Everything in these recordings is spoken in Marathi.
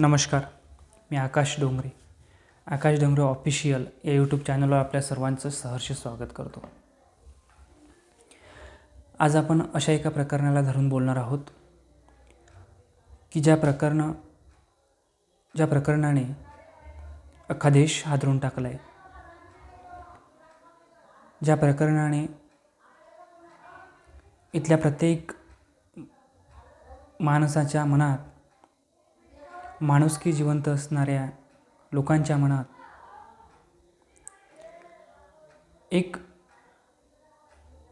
नमस्कार मी आकाश डोंगरे. आकाश डोंगरे ऑफिशियल या यूट्यूब चॅनलवर आपल्या सर्वांचं सहर्ष स्वागत करतो. आज आपण अशा एका प्रकरणाला धरून बोलणार आहोत की ज्या प्रकरण ज्या प्रकरणाने अख्खा देश हादरून टाकला आहे ज्या प्रकरणाने इथल्या प्रत्येक माणसाच्या मनात माणुसकी जिवंत असणाऱ्या लोकांच्या मनात एक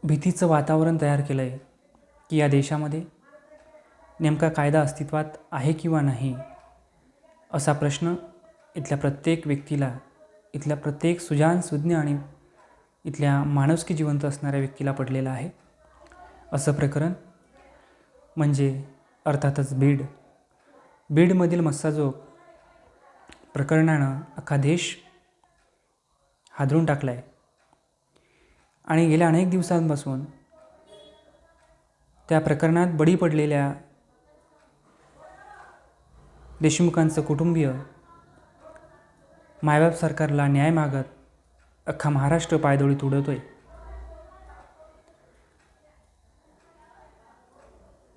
भीतीचं वातावरण तयार केलं आहे की या देशामध्ये नेमका कायदा अस्तित्वात आहे किंवा नाही असा प्रश्न इथल्या प्रत्येक व्यक्तीला इथल्या प्रत्येक सुजान सुज्ञ आणि इथल्या माणुसकी जिवंत असणाऱ्या व्यक्तीला पडलेलं आहे. असं प्रकरण म्हणजे अर्थातच बीड. बीडमधील मस्साजोग प्रकरणानं अख्खा देश हादरून टाकला आहे आणि गेल्या अनेक दिवसांपासून त्या प्रकरणात बळी पडलेल्या देशमुखांचं कुटुंबीय मायबाप सरकारला न्याय मागत अख्खा महाराष्ट्र पायदोळीत उडवतो आहे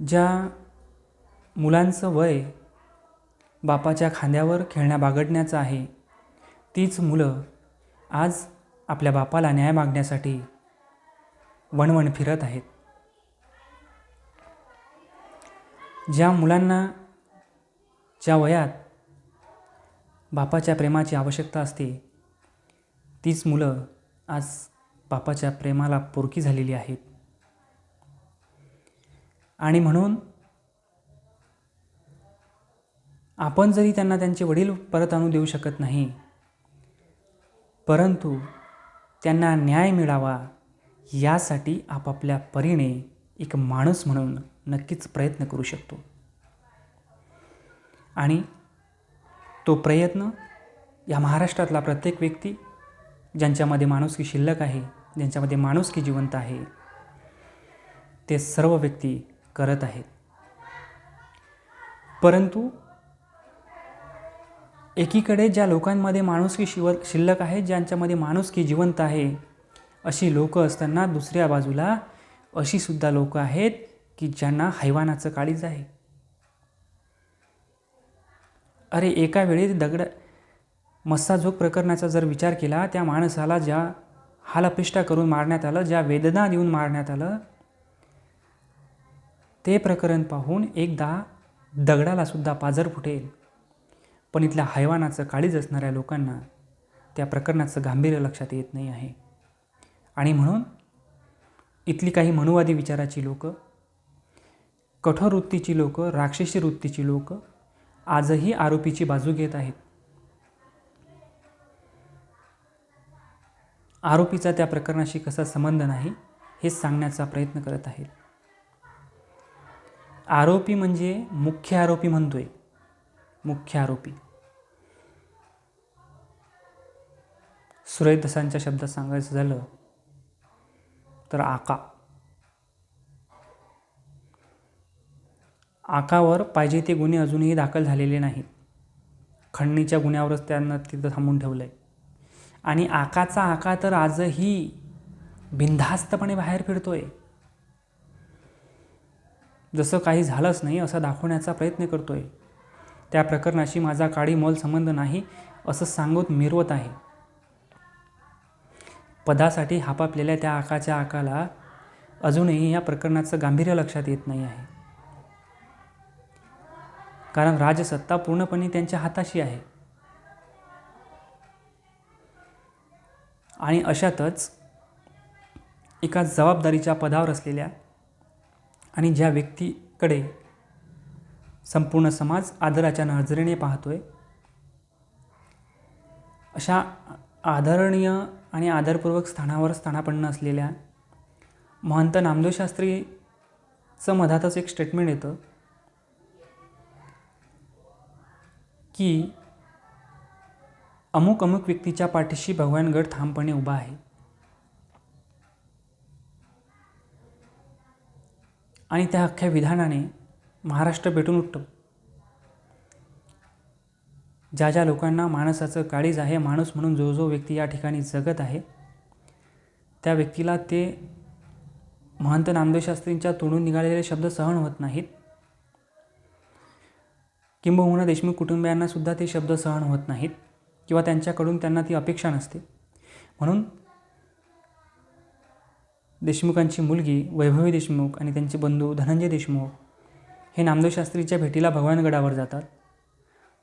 ज्या मुलांचं वय बापाच्या खांद्यावर खेळण्या बागडण्याचं आहे. तीच मुलं आज आपल्या बापाला न्याय मागण्यासाठी वणवण फिरत आहेत. ज्या मुलांना ज्या वयात बापाच्या प्रेमाची आवश्यकता असते तीच मुलं आज बापाच्या प्रेमाला पोरकी झालेली आहेत. आणि म्हणून आपण जरी त्यांना त्यांचे वडील परत आणू देऊ शकत नाही परंतु त्यांना न्याय मिळावा यासाठी आपापल्या परीने एक माणूस म्हणून नक्कीच प्रयत्न करू शकतो. आणि तो प्रयत्न या महाराष्ट्रातला प्रत्येक व्यक्ती ज्यांच्यामध्ये माणुसकी शिल्लक आहे ज्यांच्यामध्ये माणुसकी जिवंत आहे ते सर्व व्यक्ती करत आहेत. परंतु एकीकडे ज्या लोकांमध्ये माणुसकी शिव शिल्लक आहे ज्यांच्यामध्ये माणुसकी जिवंत आहे अशी लोकं असताना दुसऱ्या बाजूला अशीसुद्धा लोकं लोक आहेत की ज्यांना हैवानाचं काळीज आहे. अरे एका वेळी दगड मस्साजोग प्रकरणाचा जर विचार केला त्या माणसाला ज्या हालपिष्टा करून मारण्यात आलं ज्या वेदना देऊन मारण्यात आलं ते प्रकरण पाहून एकदा दगडालासुद्धा पाजर फुटेल. पण इथल्या हैवानाचं काळीज असणाऱ्या लोकांना त्या प्रकरणाचं गांभीर्य लक्षात येत नाही आहे. आणि म्हणून इथली काही मनुवादी विचाराची लोक कठोर वृत्तीची लोक राक्षसी वृत्तीची लोक आजही आरोपीची बाजू घेत आहेत. आरोपीचा त्या प्रकरणाशी कसा संबंध नाही हे सांगण्याचा प्रयत्न करत आहेत. आरोपी म्हणजे मुख्य आरोपी म्हणतोय. मुख्य आरोपी. सुरेदसांच्या शब्दात सांगायचं झालं तर आका. आकावर पाहिजे ते गुन्हे अजूनही दाखल झालेले नाहीत. खंडणीच्या गुन्ह्यावरच त्यांना तिथं थांबून ठेवलं आहे आणि आकाचा आका तर आजही बिनधास्तपणे बाहेर फिरतोय. जसं काही झालंच नाही असं दाखवण्याचा प्रयत्न करतोय. त्या प्रकरणाशी माझा काळी मोल संबंध नाही असं सांगून मिरवत आहे. पदासाठी हापापलेल्या त्या आकाच्या आकाला अजूनही या प्रकरणाचं गांभीर्य लक्षात येत नाही आहे. कारण राजसत्ता पूर्णपणे त्यांच्या हाताशी आहे. आणि अशातच एका जबाबदारीच्या पदावर असलेल्या आणि ज्या व्यक्तीकडे संपूर्ण समाज आदराच्या नजरेने पाहतोय. अशा आदरणीय आणि आदरपूर्वक स्थानावर स्थानापन्न असलेल्या महंत नामदेव शास्त्रीचं मधातच एक स्टेटमेंट येतं की अमुक अमुक व्यक्तीच्या पाठीशी भगवानगड ठामपणे उभा आहे. आणि त्या अख्ख्या विधानाने महाराष्ट्र पेटून उठतो. ज्या ज्या लोकांना माणसाचं काळीज आहे माणूस म्हणून जो जो व्यक्ती या ठिकाणी जगत आहे त्या व्यक्तीला ते महंत नामदेवशास्त्रींच्या तोंडून निघालेले शब्द सहन होत नाहीत. किंबहुना देशमुख कुटुंबियांनासुद्धा ते शब्द सहन होत नाहीत किंवा त्यांच्याकडून त्यांना ती अपेक्षा नसते. म्हणून देशमुखांची मुलगी वैभवी देशमुख आणि त्यांचे बंधू धनंजय देशमुख हे नामदेव शास्त्रीच्या भेटीला भगवानगडावर जातात.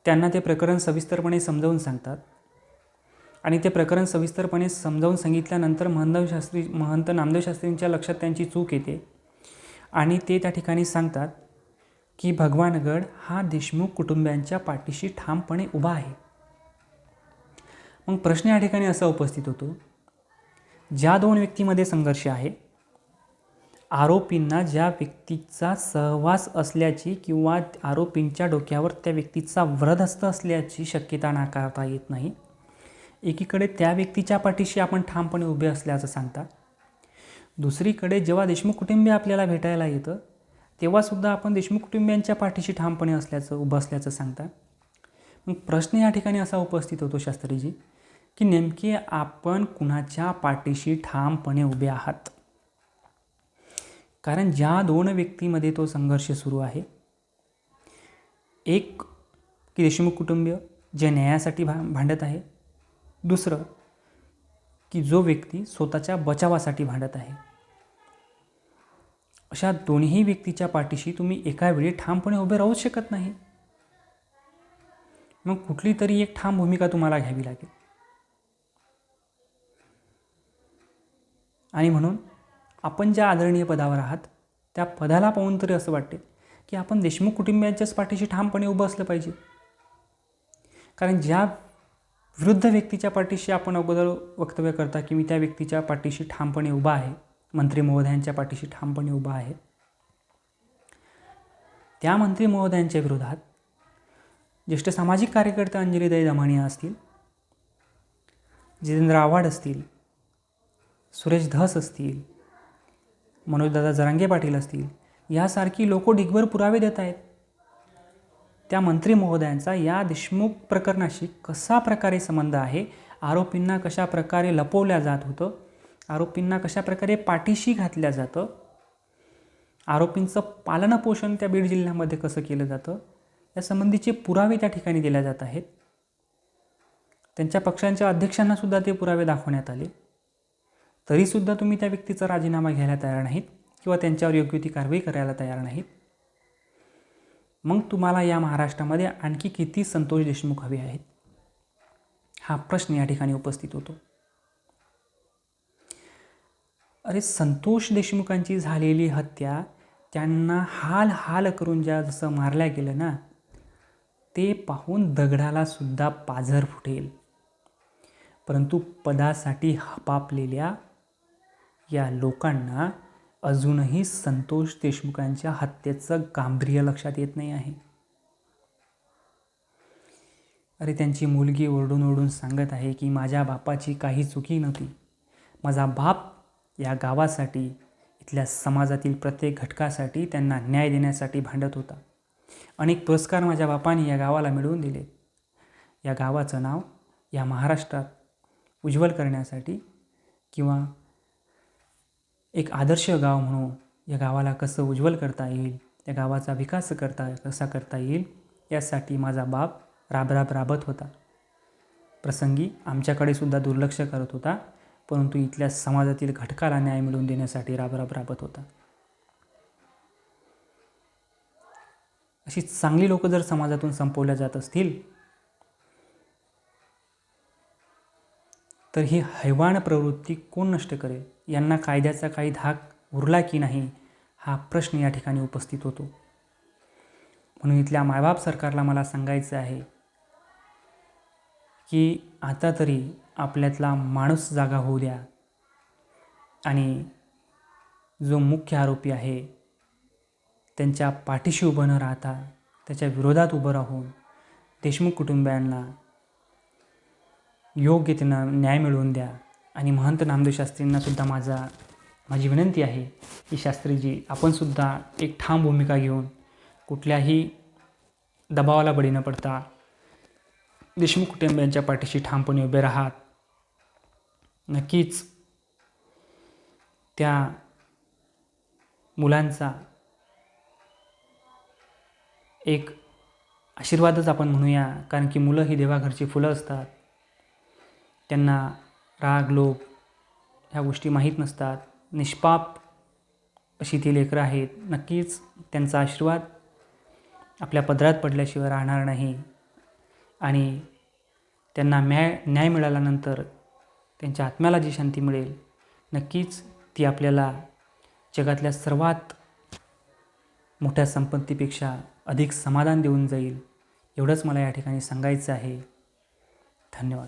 त्यांना ते प्रकरण सविस्तरपणे समजावून सांगतात. आणि ते प्रकरण सविस्तरपणे समजावून सांगितल्यानंतर महंत शास्त्री महंत नामदेव शास्त्रींच्या लक्षात त्यांची चूक येते. आणि ते त्या ठिकाणी सांगतात की भगवानगड हा देशमुख कुटुंबियांच्या पाठीशी ठामपणे उभा आहे. मग प्रश्न या ठिकाणी असा उपस्थित होतो. ज्या दोन व्यक्तीमध्ये संघर्ष आहे आरोपींना ज्या व्यक्तीचा सहवास असल्याची किंवा आरोपींच्या डोक्यावर त्या व्यक्तीचा व्रदहस्त असल्याची शक्यता नाकारता येत नाही. एकीकडे त्या व्यक्तीच्या पाठीशी आपण ठामपणे उभे असल्याचं सांगता. दुसरीकडे जेव्हा देशमुख कुटुंबीय आपल्याला भेटायला येतं तेव्हासुद्धा आपण देशमुख कुटुंबियांच्या पाठीशी ठामपणे असल्याचं उभं असल्याचं सांगता. मग प्रश्न या ठिकाणी असा उपस्थित होतो शास्त्रीजी की नेमके आपण कुणाच्या पाठीशी ठामपणे उभे आहात? कारण ज्या दोन व्यक्तीमध्ये तो संघर्ष सुरू आहे एक की देशमुख कुटुंबीय जे न्यायासाठी भा भांडत आहे दुसरं की जो व्यक्ती स्वतःच्या बचावासाठी भांडत आहे. अशा दोन्ही व्यक्तीच्या पाठीशी तुम्ही एका वेळी ठामपणे उभे राहूच शकत नाही. मग कुठली तरी एक ठाम भूमिका तुम्हाला घ्यावी लागेल. आणि म्हणून आपण ज्या आदरणीय पदावर आहात त्या पदाला पाहून तरी असं वाटते की आपण देशमुख कुटुंबियांच्याच पाठीशी ठामपणे उभं असलं पाहिजे. कारण ज्या वृद्ध व्यक्तीच्या पाठीशी आपण अगोदर वक्तव्य करता की मी त्या व्यक्तीच्या पाठीशी ठामपणे उभा आहे मंत्री महोदयांच्या पाठीशी ठामपणे उभा आहे त्या मंत्री महोदयांच्या विरोधात ज्येष्ठ सामाजिक कार्यकर्ते अंजलीदाई दमानिया असतील जितेंद्र आव्हाड असतील सुरेश धस असतील मनोजदादा जरांगे पाटील असतील यासारखी लोक डिगभर पुरावे देत आहेत. त्या मंत्री महोदयांचा या देशमुख प्रकरणाशी कसा प्रकारे संबंध आहे आरोपींना कशा प्रकारे लपवल्या जात होतं आरोपींना कशा प्रकारे पाठीशी घातल्या जातं आरोपींचं पालनपोषण त्या बीड जिल्ह्यामध्ये कसं केलं जातं या संबंधीचे पुरावे त्या ठिकाणी दिल्या जात आहेत. त्यांच्या पक्षांच्या अध्यक्षांनासुद्धा ते पुरावे दाखवण्यात आले. तरीसुद्धा तुम्ही त्या व्यक्तीचा राजीनामा घ्यायला तयार नाहीत किंवा त्यांच्यावर योग्य ती कारवाई करायला तयार नाहीत. मग तुम्हाला या महाराष्ट्रामध्ये आणखी किती संतोष देशमुख हवे आहेत? हा प्रश्न या ठिकाणी उपस्थित होतो. अरे संतोष देशमुखांची झालेली हत्या त्यांना हाल हाल करून ज्या जसं मारल्या गेलं ना ते पाहून दगडाला सुद्धा पाझर फुटेल. परंतु पदासाठी हपापलेल्या या लोकांना अजूनही संतोष देशमुखांच्या हत्येचं गांभीर्य लक्षात येत नाही आहे. अरे त्यांची मुलगी ओरडून ओरडून सांगत आहे की माझ्या बापाची काही चुकी नव्हती. माझा बाप या गावासाठी इथल्या समाजातील प्रत्येक घटकासाठी त्यांना न्याय देण्यासाठी भांडत होता. अनेक पुरस्कार माझ्या बापाने या गावाला मिळवून दिले. या गावाचं नाव या महाराष्ट्रात उज्ज्वल करण्यासाठी किंवा एक आदर्श गाव म्हणून या गावाला कसं उज्ज्वल करता येईल त्या गावाचा विकास करता कसा करता येईल यासाठी माझा बाप राबराब राबत होता. प्रसंगी आमच्याकडे सुद्धा दुर्लक्ष करत होता परंतु इथल्या समाजातील घटकाला न्याय मिळवून देण्यासाठी राबराब राबत होता. अशी चांगली लोकं जर समाजातून संपवल्या जात असतील तर ही हैवाण प्रवृत्ती कोण नष्ट करेल? यांना कायद्याचा काही धाक उरला की नाही? हा प्रश्न या ठिकाणी उपस्थित होतो. म्हणून इथल्या मायबाप सरकारला मला सांगायचं आहे की आता तरी आपल्यातला माणूस जागा होऊ द्या. आणि जो मुख्य आरोपी आहे त्यांच्या पाठीशी उभं न राहता त्याच्या विरोधात उभं राहून देशमुख कुटुंबियांना योग्य त्यांना न्याय मिळवून द्या. आणि महंत नामदेव शास्त्रींना सुद्धा माझा माझी विनंती आहे की शास्त्रीजी आपणसुद्धा एक ठाम भूमिका घेऊन कुठल्याही दबावाला बळी न पडता देशमुख कुटुंबियांच्या पाठीशी ठामपणे उभे राहात. नक्कीच त्या मुलांचा एक आशीर्वादच आपण म्हणूया कारण की मुलं ही देवाघरची फुलं असतात. त्यांना राग लोभ ह्या गोष्टी माहीत नसतात. निष्पाप अशी ती लेकरं आहेत. नक्कीच त्यांचा आशीर्वाद आपल्या पदरात पडल्याशिवाय राहणार नाही. आणि त्यांना न्याय न्याय मिळाल्यानंतर त्यांच्या आत्म्याला जी शांती मिळेल नक्कीच ती आपल्याला जगातल्या सर्वात मोठ्या संपत्तीपेक्षा अधिक समाधान देऊन जाईल एवढंच मला या ठिकाणी सांगायचं आहे. धन्यवाद.